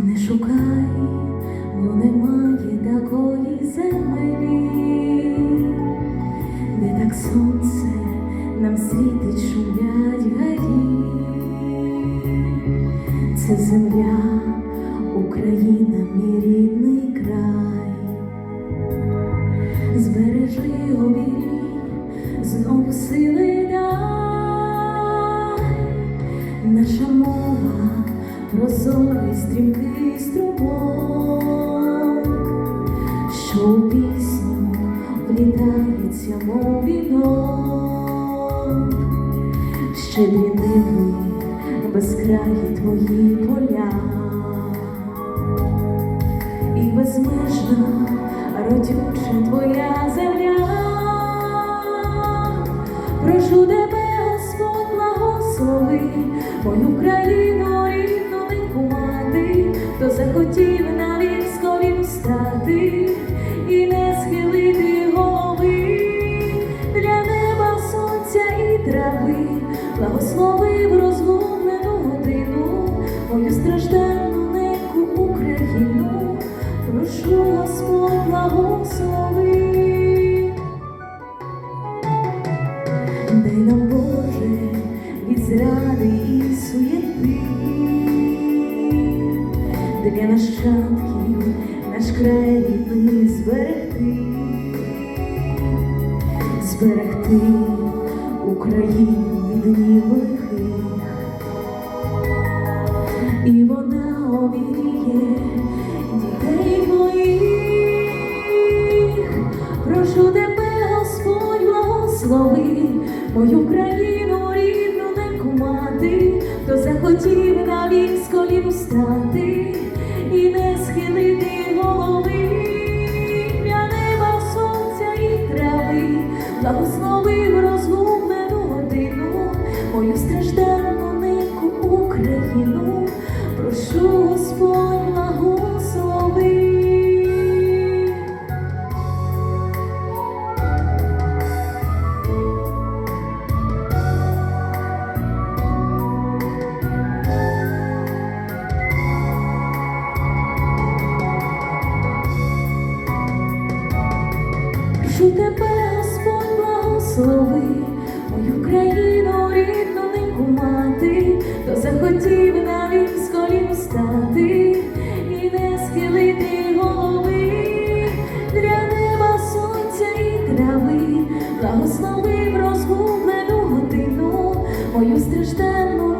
шукай, бо немає такої землі, де так сонце нам світить, шумлять гаї. Це земля, Україна, мій рідний край. Збережи оберіг, знов сили дай, наша мова, прозорий стрімкий струмок, що у пісню влітається, мов вінок, щедрі ниви, безкраї твої поля. І безмежна родюча твоя земля. Прошу тебе, мою країну, рідну захотів на військові стати і не схилити голови. Для неба, сонця і трави, благословив розгублену годину, мою стражденну неньку Україну, прошу Господь благослови. Дай нам Боже від зради і суєти, для нащадків наш край рідний зберегти, зберегти Україну від лихих, і вона обігріє дітей твоїх. Прошу тебе, Господь, благослови мою країну, рідну неньку мати, хто захотів на військо лів стати благословив розгублену годину, мою стражденну неньку Україну, прошу Господь, благослови. Прошу тебе, благослови мою країну, рідну неньку мати, хто захотів на колін стати і не схилити голови. Для неба, сонця і трави, благословив розгублену годину, мою стражденну